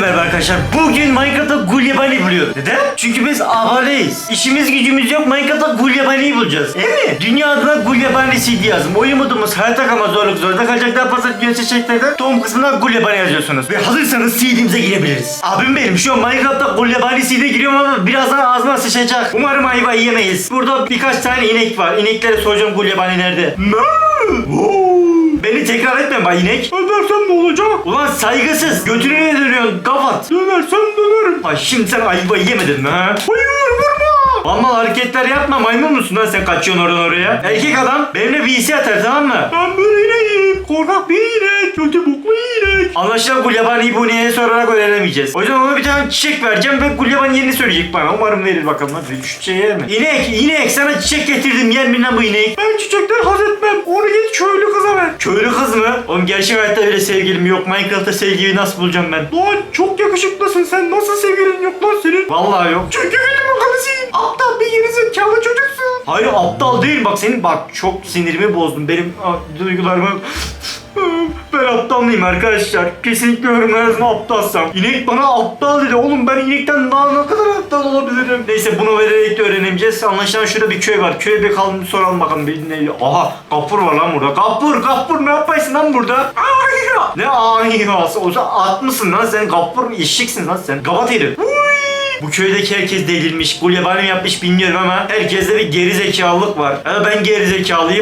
merhaba arkadaşlar. Bugün Minecraft'ta Gulyabani buluyoruz. Neden? Çünkü biz aboneyiz. İşimiz gücümüz yok. Minecraft'ta Gulyabani'yi bulacağız. Değil mi? Dünya adına Gulyabani CD yazdım. Oyun modumuz hayatta kalma zorluk zorunda kalacak. Daha fazla video çeşitlerden tom kısmına Gulyabani yazıyorsunuz. Ve hazırsanız CD'mize girebiliriz. Abim benim şu an Minecraft'ta Gulyabani CD giriyorum ama birazdan ağzıma sıçacak. Umarım ayva yemeyiz. Burada birkaç tane inek var. İneklere soracağım Gulyabani nerede? Beni tekrar etme bay inek. Dönersem ne olacak? Ulan saygısız. Götünü ne dönüyorsun? Kapat. Dönersem dönerim. Ha şimdi sen ayvayı yemedin mi ha? Hayır vurma. Mal hareketler yapma maymun musun lan sen kaçıyorsun oradan oraya? Erkek adam benimle VC atar tamam mı? Ben böyle ineğim. Korkak bir inek. Kötü boklu inek. Anlaşılan Gulyabani'yi bu ineğe sorarak öğrenemeyeceğiz. O yüzden ona bir tane çiçek vereceğim ve Gulyabani yerini söyleyecek bana. Umarım verir bakalım. Hadi çiçeği yer mi? İnek, inek sana çiçek getirdim. Yer mi lan bu inek? Ben çiçekten haz etmem. Onu git köylü kıza ver. Köylü kız mı? Oğlum gerçek hayatta bile sevgilim yok. Minecraft'ta sevgili nasıl bulacağım ben? Lan çok yakışıklısın. Sen nasıl sevgilin yok lan senin? Vallahi yok. Çünkü benim o karısıyım. Aptal bir gerizekalı çocuksun. Hayır aptal değil. Bak senin bak çok sinirimi bozdun. Benim duygularımı... Ben aptal mıyım arkadaşlar? Kesinlikle yorumlar arasında aptalsam. İnek bana aptal dedi. Oğlum ben inekten daha ne kadar aptal olabilirim? Neyse bunu vererek de öğrenemeyeceğiz. Anlaşılan şurada bir köy var. Köye bir kalın soralım bakalım. Bir ne? Aha kapur var lan burada. Kapur kapur ne yaparsın lan burada? Ay, ne ay olsa at mısın lan sen? Kapur eşeksin lan sen. Gavat herif. Bu köydeki herkes delirmiş. Gulyabani yapmış bilmiyorum ama herkeste bir geri var. Ama ben geri.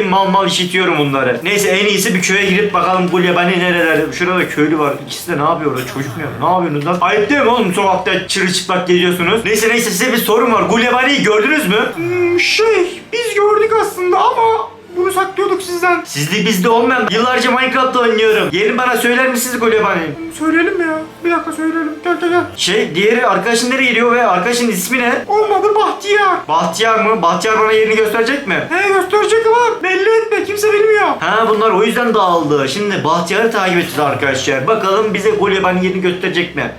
Mal mal işitiyorum bunları. Neyse en iyisi bir köye girip bakalım Gulyabani nerelerde. Şurada köylü var. İkisi de ne yapıyor orada? Çocuk mu ya? Ne yapıyorsunuz lan? Ayıp değil mi oğlum? Sokakta çırılçıplak geziyorsunuz. Neyse neyse size bir sorum var. Gulyabani'yi gördünüz mü? şey biz gördük aslında ama bunu saklıyorduk sizden. Sizde bizde olmayan yıllarca Minecraft'ta oynuyorum. Yerini bana söyler misiniz Gulyabani? Söyleyelim ya. Bir dakika söyleyelim. Gel gel gel. Şey diğeri arkadaşın nereye gidiyor ve arkadaşın ismi ne? Olmadı Bahtiyar. Bahtiyar mı? Bahtiyar bana yerini gösterecek mi? He gösterecek ama belli etme. Kimse bilmiyor. Ha bunlar o yüzden dağıldı. Şimdi Bahtiyar'ı takip edeceğiz arkadaşlar. Bakalım bize Gulyabani yerini gösterecek mi?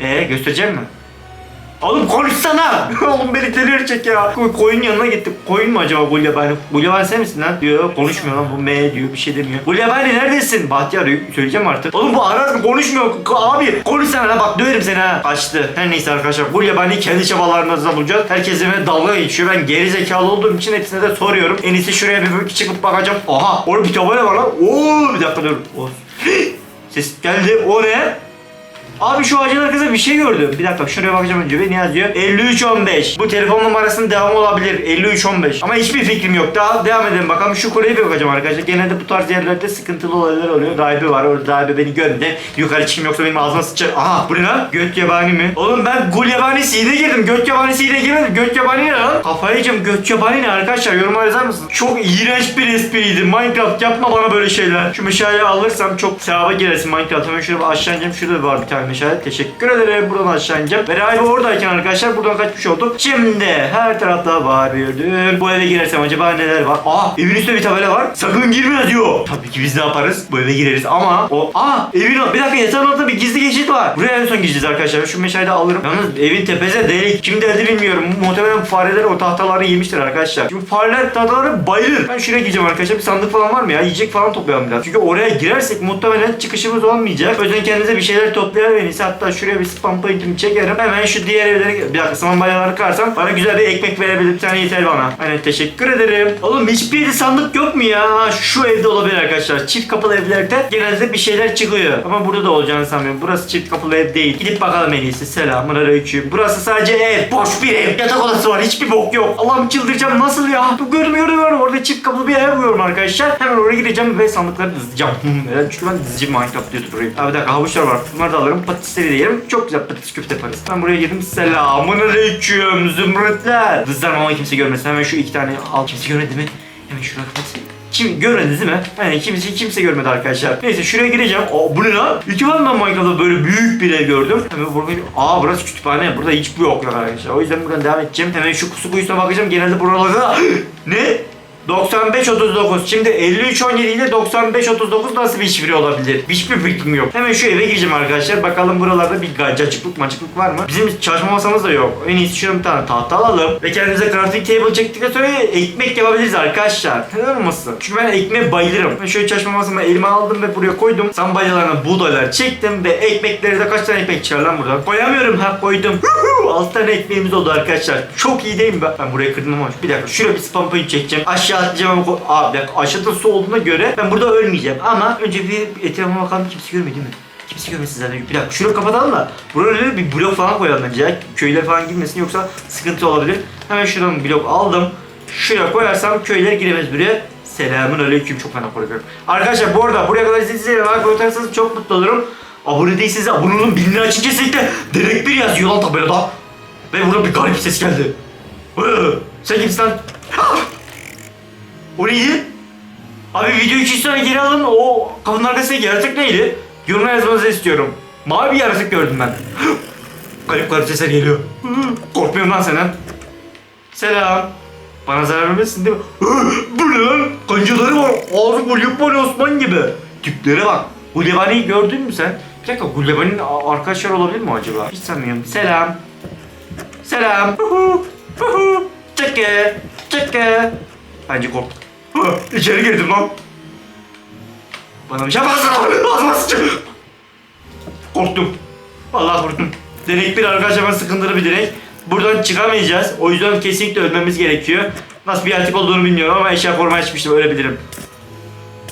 Ee gösterecek mi? Oğlum konuşsana. Oğlum beni delirecek ya. Ko- Koyun yanına gittik. Koyun mu acaba Gulyabani? Gulyabani sen misin lan? Diyor konuşmuyor lan bu M diyor bir şey demiyor. Gulyabani neredesin? Bahtiyar söyleyeceğim artık. Oğlum bu arar konuşmuyor. K- Abi konuşsana lan bak döverim seni ha. Kaçtı. Her neyse arkadaşlar Gulyabani kendi çabalarınızla bulacağız. Herkes benimle dalga geçiyor. Ben geri zekalı olduğum için hepsine de soruyorum. En iyisi şuraya bir bir çıkıp bakacağım. Aha orada bir tabela var lan. Oo bir dakika dur. Ses geldi. O ne? Abi şu ağacın arkasında bir şey gördüm. Bir dakika şuraya bakacağım önce. Ne yazıyor? 5315. Bu telefon numarasının devamı olabilir. 5315. Ama hiçbir fikrim yok. Daha devam edelim bakalım. Şu kuleye bir bakacağım arkadaşlar. Genelde bu tarz yerlerde sıkıntılı olaylar oluyor. Rahibi var. Orada rahibi beni görmedi. Yukarı çıkayım yoksa benim ağzıma sıçar. Aha bu ne lan? Göt yabani mi? Oğlum ben gul yabanisiyle girdim. Göt yabanisiyle girmedim. Göt yabani ne lan? Kafayı yiyeceğim. Göt yabani ne arkadaşlar? Yorumlar yazar mısınız? Çok iğrenç bir espriydi. Minecraft yapma bana böyle şeyler. Şu meşaleyi alırsam çok sevaba girersin Minecraft. Hemen bir aşağı ineceğim. Şurada var bir tane meşale. Teşekkür ederim. Buradan aşağı ineceğim. Ve rahibi oradayken arkadaşlar buradan kaçmış oldum. Şimdi her tarafta ödül. Bu eve girersem acaba neler var? Aa evin üstünde bir tabela var. Sakın girme yazıyor. Tabii ki biz ne yaparız? Bu eve gireriz ama o... Aa evin... Bir dakika yatağın altında bir gizli geçit var. Buraya en son gireceğiz arkadaşlar. Şu meşaleyi de alırım. Yalnız evin tepesi delik. Kim deldi bilmiyorum. Muhtemelen fareler o tahtaları yemiştir arkadaşlar. Çünkü fareler tahtaları bayılır. Ben şuraya gireceğim arkadaşlar. Bir sandık falan var mı ya? Yiyecek falan toplayalım biraz. Çünkü oraya girersek muhtemelen çıkışımız olmayacak. O kendinize bir şeyler toplayalım iyisi. Hatta şuraya bir spam point'imi çekerim. Hemen şu diğer evlere... Bir dakika spam bayaları kırarsam bana güzel bir ekmek verebilir. Bir tane yeter bana. Aynen teşekkür ederim. Oğlum hiçbir yerde sandık yok mu ya? Şu evde olabilir arkadaşlar. Çift kapılı evlerde genelde bir şeyler çıkıyor. Ama burada da olacağını sanmıyorum. Burası çift kapılı ev değil. Gidip bakalım en iyisi. Selamun aleyküm. Burası sadece ev. Boş bir ev. Yatak odası var. Hiçbir bok yok. Allah'ım çıldıracağım. Nasıl ya? Bu görmüyorum. Orada çift kapılı bir ev görüyorum arkadaşlar. Hemen oraya gideceğim ve sandıkları dizeceğim. Çünkü ben dizici Minecraft duruyor. Abi bir dakika havuçlar var. Bunları da alırım. Patatesleri de yerim. Çok güzel patates köfte yaparız. Ben buraya girdim. Selamun aleyküm. Zümrütler. Dızdan ama kimse görmesin. Hemen şu iki tane al. Kimse görmedi mi? Hemen şuraya kapat. Kim görmediniz değil mi? Aynen kimse kimse görmedi arkadaşlar. Neyse şuraya gireceğim. Aa bu ne lan? İlk defa ben Minecraft'ta böyle büyük bir ev gördüm. Hemen burada Aa burası kütüphane. Burada hiçbir yok yok arkadaşlar. O yüzden buradan devam edeceğim. Hemen şu su kuyusuna bakacağım. Genelde buralarda ne? 95-39. Şimdi 53-17 ile 95-39 nasıl bir şifre olabilir? Hiçbir fikrim yok. Hemen şu eve gireceğim arkadaşlar. Bakalım buralarda bir gacacıklık macıklık var mı? Bizim çalışma masamız da yok. En iyisi şuradan bir tane tahta alalım. Ve kendimize crafting table çektikten sonra ekmek yapabiliriz arkadaşlar. Neden olmasın? Çünkü ben ekmeğe bayılırım. Ben şöyle çalışma masamı elime aldım ve buraya koydum. Sambalyalarına buğdaylar çektim ve ekmekleri de kaç tane ekmek çıkar lan buradan? Koyamıyorum ha koydum. 6 tane ekmeğimiz oldu arkadaşlar. Çok iyi değil mi ben? Buraya kırdım ama bir dakika şuraya bir spam çekeceğim. Aşağı atlayacağım ama dakika aşağıda su olduğuna göre ben burada ölmeyeceğim. Ama önce bir etrafıma bakalım kimse değil mi? Kimse görmesin zaten. Bir dakika şurayı kapatalım da buraya bir blok falan koyalım bence ya. Köyler falan girmesin yoksa sıkıntı olabilir. Hemen şuradan blok aldım. Şuraya koyarsam köyler giremez buraya. Selamun aleyküm çok fena korkuyorum. Arkadaşlar bu arada buraya kadar izlediyseniz like atarsanız çok mutlu olurum. Abone değilseniz abone olun. Bildirim açın kesinlikle. Direkt bir yazıyor lan tabelada. Ve burada bir garip ses geldi. Hı, Sen kimsin lan? o neydi? Abi videoyu 2 sonra geri alın. O kapının arkasındaki yaratık neydi? Yorumlara yazmanızı istiyorum. Mavi bir yaratık gördüm ben. garip garip sesler geliyor. Korkmuyorum lan senden. Selam. Bana zarar vermezsin değil mi? Bu ne lan? Kancaları var. Ağzı Gulyabani Osman gibi. Tiplere bak. Gulyabani'yi gördün mü sen? Bir dakika Gulyabani'nin arkadaşlar olabilir mi acaba? Hiç sanmıyorum. Selam. Selam. Çeke. Çeke. Bence korktum. İçeri girdim lan. Bana bir şey yaparsın. Ağzıma sıçıyor. Korktum. Vallahi korktum. Denek bir arkadaşlar ben sıkıntılı bir denek. Buradan çıkamayacağız. O yüzden kesinlikle ölmemiz gerekiyor. Nasıl bir yaratık olduğunu bilmiyorum ama eşya koruma açmıştım ölebilirim.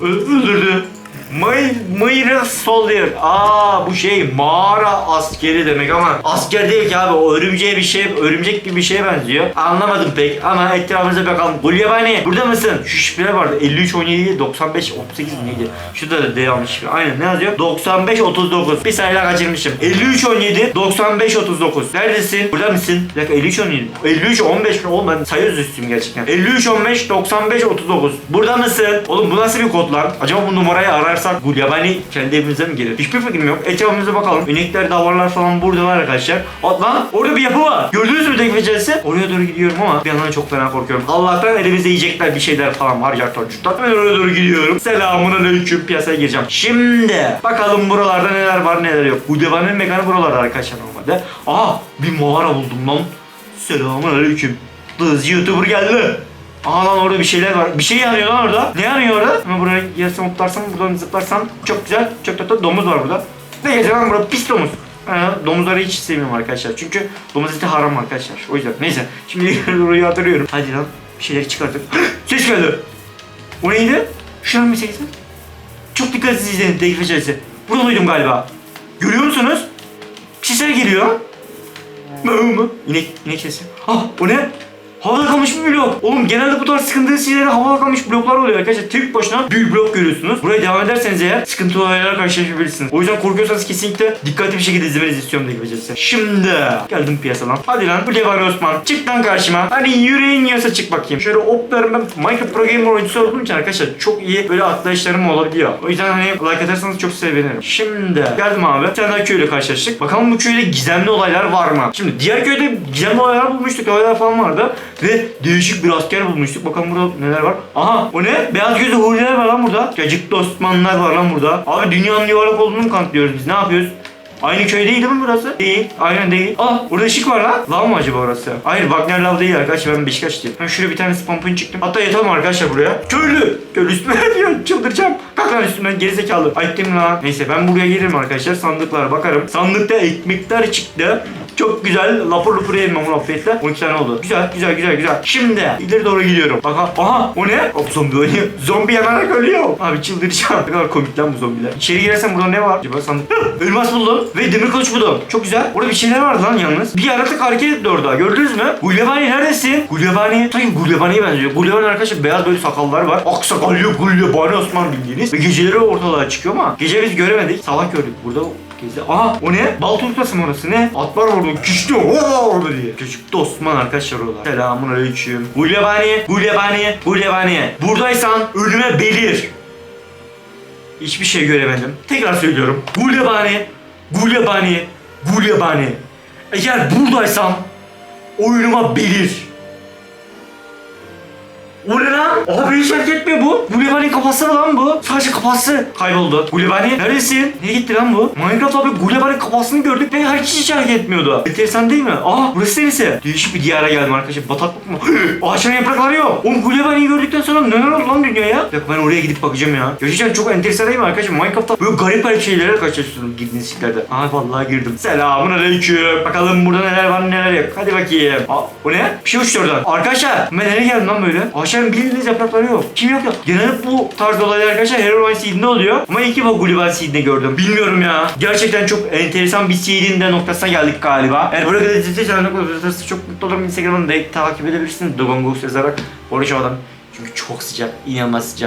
Ö- öldürdü. May Mıyra Soldier. Aa bu şey mağara askeri demek ama asker değil ki abi o örümceğe bir şey örümcek gibi bir şeye benziyor. Anlamadım pek ama etrafımıza bakalım. Gulyabani burada mısın? Şu şifre vardı. 53 17 95 38 neydi? Şurada da D yanlış şifre. Aynen ne yazıyor? 95 39. Bir sayıyla kaçırmışım. 53 17 95 39. Neredesin? Burada mısın? Bir dakika 53 17. 53 15 mi? Oğlum ben sayı üstüyüm gerçekten. 53 15 95 39. Burada mısın? Oğlum bu nasıl bir kod lan? Acaba bu numarayı ararsak Gulyabani kendi evimize mi gelir? Hiçbir fikrim yok. Etrafımıza bakalım. İnekler, davarlar falan burada var arkadaşlar. Aa, lan orada bir yapı var. Gördünüz mü tekmecesi? Oraya doğru gidiyorum ama bir yandan çok fena korkuyorum. Allah'tan elimizde yiyecekler bir şeyler falan var. Yartar cürtar. Ben oraya doğru gidiyorum. Selamun aleyküm. Piyasaya gireceğim. Şimdi bakalım buralarda neler var neler yok. Gulyabani'nin mekanı buralarda arkadaşlar normalde. Aha bir mağara buldum lan. Selamun aleyküm. Hız YouTuber geldi. Aa lan orada bir şeyler var. Bir şey yanıyor lan orada. Ne yanıyor orada? Ama buraya yersem hoplarsam buradan zıplarsam çok güzel. Çok tatlı domuz var burada. Ne gezer lan burada pis domuz. Ha, domuzları hiç sevmiyorum arkadaşlar. Çünkü domuz eti haram arkadaşlar. O yüzden. Neyse. Şimdi orayı hatırlıyorum. Hadi lan. Bir şeyleri çıkarttık. Ses geldi. O neydi? Şuran bir sesi. Çok dikkatsiz izleyin. Tekif içerisi. Burada duydum galiba. Görüyor musunuz? Sesler geliyor. Mı mı? İnek, inek sesi. Ah o ne? Havada kalmış bir blok. Oğlum genelde bu tarz sıkıntılı şeylerde havada kalmış bloklar oluyor arkadaşlar. Tek başına büyük blok görüyorsunuz. Buraya devam ederseniz eğer sıkıntılı olaylarla karşılaşabilirsiniz. O yüzden korkuyorsanız kesinlikle dikkatli bir şekilde izlemenizi istiyorum diye gibicesi. Şimdi geldim piyasadan. Hadi lan bu Levan Osman. Çık lan karşıma. Hadi yüreğin yiyorsa çık bakayım. Şöyle oplarım ben Minecraft Pro Gamer oyuncusu olduğum için arkadaşlar çok iyi böyle atlayışlarım olabiliyor. O yüzden hani like atarsanız çok sevinirim. Şimdi geldim abi. Bir tane daha köyle karşılaştık. Bakalım bu köyde gizemli olaylar var mı? Şimdi diğer köyde gizemli olaylar bulmuştuk. Olaylar falan vardı. Ve değişik bir asker bulmuştuk. Bakalım burada neler var. Aha o ne? Beyaz gözlü huriler var lan burada. Cacıklı Osmanlılar var lan burada. Abi dünyanın yuvarlak olduğunu mu kanıtlıyoruz biz? Ne yapıyoruz? Aynı köy değil değil mi burası? Değil. Aynen değil. Ah burada ışık var lan. Lav mı acaba orası? Hayır Wagner Lav değil arkadaşlar ben Beşiktaşlıyım. Ben şuraya bir tane spam point çıktım. Hatta yatalım arkadaşlar buraya. Köylü. Köylü üstüme diyor. Çıldıracağım. Kalk lan üstümden gerizekalı. Ayıttım lan. Neyse ben buraya gelirim arkadaşlar. Sandıklara bakarım. Sandıkta ekmekler çıktı. Çok güzel. Lapur lapur yedim ama afiyetle. 12 tane oldu. Güzel güzel güzel güzel. Şimdi ileri doğru gidiyorum. Bak ha- aha o ne? Hop zombi oynuyor. Zombi yanarak ölüyor. Abi çıldıracağım. Ne kadar komik lan bu zombiler. İçeri girersem burada ne var? Acaba sandık. Elmas buldum. Ve demir kılıç buldum. Çok güzel. Orada bir şeyler vardı lan yalnız. Bir yaratık hareket etti orada. Gördünüz mü? Gulyabani neredesin? Gulyabani. Sanki Gulyabani'ye benziyor. Gulyabani arkadaşlar beyaz böyle sakallar var. Aksakallı Gulyabani Osman bildiğiniz. Ve geceleri ortalığa çıkıyor ama gece biz göremedik. Sabah gördük. Burada Gezi. Aha o ne? Bal turtası ne? Atlar var orada. O orada diye. Çocuk da Osman arkadaşlar orada. Selamun aleyküm. Gulyabani, Gulyabani, Gulyabani. Buradaysan ölüme belir. Hiçbir şey göremedim. Tekrar söylüyorum. Gulyabani, Gulyabani, Gulyabani. Eğer buradaysam oyunuma belir. O ne lan? Abi hiç hareket etmiyor bu. Gulliver'in kafası mı lan bu? Sadece kafası kayboldu. Gulliver neredesin? Nereye gitti lan bu? Minecraft abi Gulliver'in kafasını gördük ve hiç hiç hareket etmiyordu. Enteresan değil mi? Aa burası neresi? Değişik bir diyara geldim arkadaşlar. Bataklık mı? Ağaçların yaprakları yok. Oğlum Gulliver'i gördükten sonra neler oldu lan dünyaya? Yok ben oraya gidip bakacağım ya. Gerçekten çok enteresan değil mi arkadaşlar? Minecraft'ta böyle garip garip şeylere karşılaşıyorsunuz girdiğiniz sitelerde. Aa vallahi girdim. Selamun aleyküm. Bakalım burada neler var neler yok. Hadi bakayım. Aa o ne? Bir şey uçtu oradan. Arkadaşlar ben nereye geldim lan böyle? Ağaçların bildiğiniz yaprakları yok. Kim yok ya? Genelde bu tarz olaylar arkadaşlar Herobrine Seed'inde oluyor. Ama ilk defa Gulliver Seed'inde gördüm. Bilmiyorum ya. Gerçekten çok enteresan bir seed'in de noktasına geldik galiba. Eğer buraya kadar izlediyseniz çok mutlu olurum. Instagram'ını da takip edebilirsiniz. Dogongos yazarak. Oruç adam. Çünkü çok sıcak. inanılmaz sıcak.